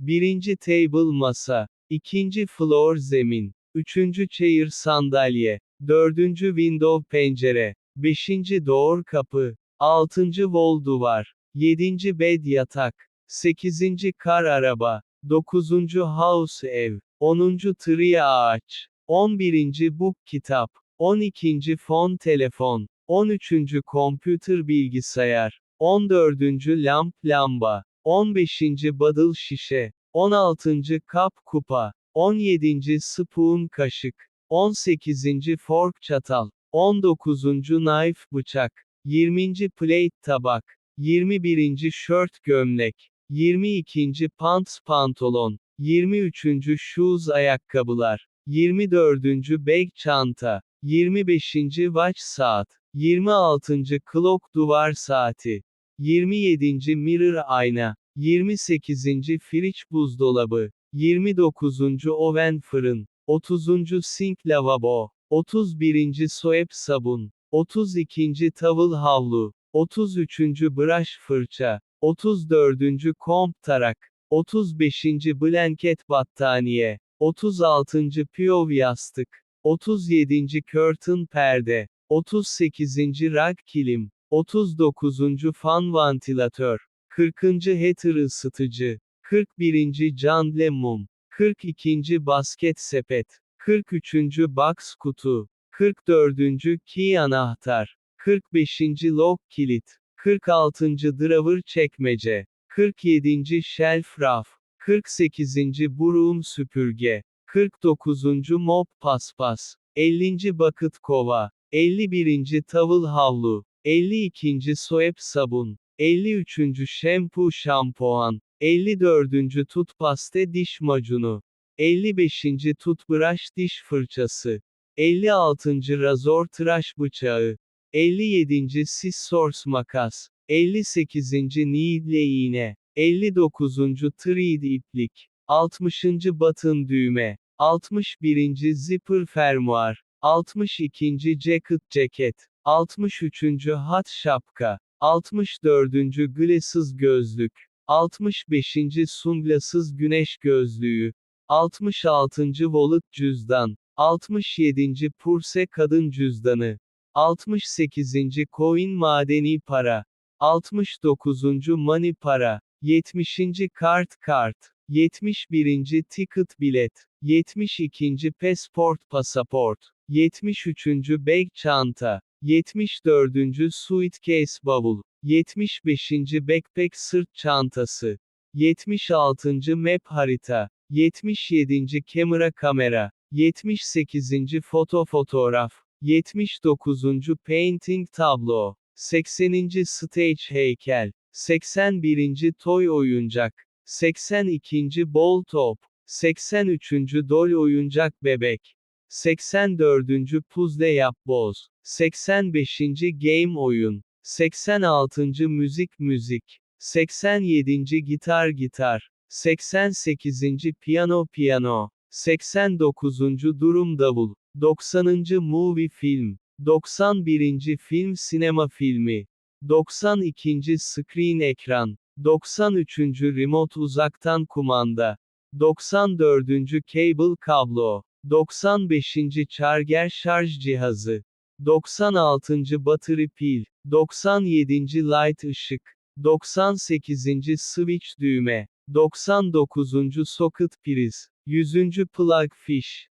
Birinci table masa. ikinci floor zemin. Üçüncü chair sandalye. Dördüncü window pencere. Beşinci door kapı. Altıncı wall duvar. Yedinci bed yatak. Sekizinci kar araba. Dokuzuncu house ev. Onuncu tree ağaç. On birinci book kitap. On ikinci fon telefon. On üçüncü computer bilgisayar. On dördüncü lamp lamba. On beşinci badıl şişe. On altıncı kap kupa. On yedinci spoon kaşık. On sekizinci fork çatal. On dokuzuncu knife bıçak. Yirminci plate tabak. Yirmi birinci shirt gömlek. 22. pants pantolon, 23. shoes ayakkabılar, 24. bag çanta, 25. watch saat, 26. clock duvar saati, 27. mirror ayna, 28. fridge buzdolabı, 29. oven fırın, 30. sink lavabo, 31. soap sabun, 32. towel havlu, 33. brush fırça, 34. komp tarak, 35. blanket battaniye, 36. piyov yastık, 37. curtain perde, 38. rag kilim, 39. fan vantilatör, 40. heater ısıtıcı, 41. canle mum, 42. basket sepet, 43. box kutu, 44. key anahtar, 45. lock kilit, 46. drawer çekmece, 47. shelf raf, 48. broom süpürge, 49. mop paspas, 50. bucket kova, 51. towel havlu, 52. soap sabun, 53. shampoo şampuan, 54. tutpaste diş macunu, 55. toothbrush diş fırçası, 56. razor tıraş bıçağı, 57. scissors makas, 58. needle iğne, 59. thread iplik, 60. button düğme, 61. zipper fermuar, 62. jacket ceket, 63. hat şapka, 64. glasses gözlük, 65. sunglasses güneş gözlüğü, 66. wallet cüzdan, 67. purse kadın cüzdanı, 68. coin madeni para, 69. money para, 70. kart kart, 71. ticket bilet, 72. passport pasaport, 73. bag çanta, 74. suitcase bavul, 75. backpack sırt çantası, 76. map harita, 77. kamera kamera, 78. foto fotoğraf, 79. painting tablo, 80. stage heykel, 81. toy oyuncak, 82. bol top, 83. dol oyuncak bebek, 84. puzzle yap boz, 85. game oyun, 86. müzik müzik, 87. gitar gitar, 88. piyano piyano, 89. durum davul, 90. movie film, 91. film sinema filmi, 92. screen ekran, 93. remote uzaktan kumanda, 94. cable kablo, 95. charger şarj cihazı, 96. battery pil, 97. light ışık, 98. switch düğme, 99. socket priz, 100. plug fish,